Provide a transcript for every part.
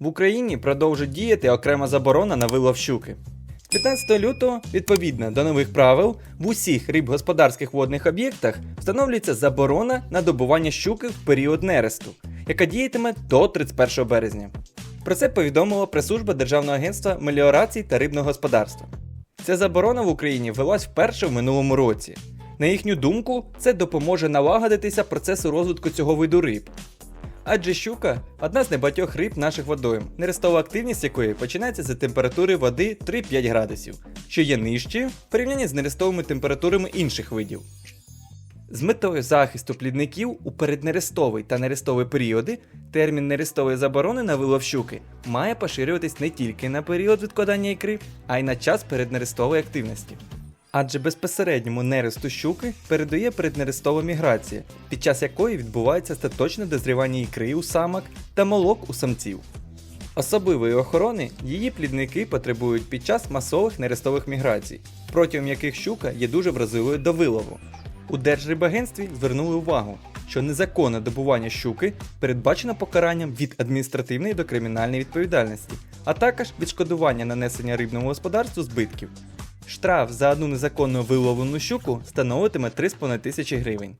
В Україні продовжить діяти окрема заборона на вилов щуки. 15 лютого, відповідно до нових правил, в усіх рибгосподарських водних об'єктах встановлюється заборона на добування щуки в період нересту, яка діятиме до 31 березня. Про це повідомила прес-служба Державного агентства меліорацій та рибного господарства. Ця заборона в Україні ввелась вперше в минулому році. На їхню думку, це допоможе налагодитися процесу розвитку цього виду риб. Адже щука одна з небагатьох риб наших водойм, нерестова активність якої починається за температури води 3-5 градусів, що є нижчою в порівнянні з нерестовими температурами інших видів. З метою захисту плідників у переднерестовий та нерестовий періоди термін нерестової заборони на вилов щуки має поширюватись не тільки на період відкладання ікри, а й на час переднерестової активності. Адже безпосередньому нересту щуки передує переднерестова міграція, під час якої відбувається остаточне дозрівання ікри у самок та молок у самців. Особливої охорони її плідники потребують під час масових нерестових міграцій, протягом яких щука є дуже вразливою до вилову. У Держрибагентстві звернули увагу, що незаконне добування щуки передбачено покаранням від адміністративної до кримінальної відповідальності, а також відшкодування нанесення рибному господарству збитків. Штраф за одну незаконно виловлену щуку становитиме 3,5 тисячі гривень.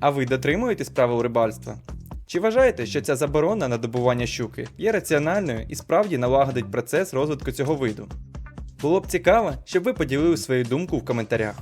А ви дотримуєтесь правил рибальства? Чи вважаєте, що ця заборона на добування щуки є раціональною і справді налагодить процес розвитку цього виду? Було б цікаво, щоб ви поділили свою думку в коментарях.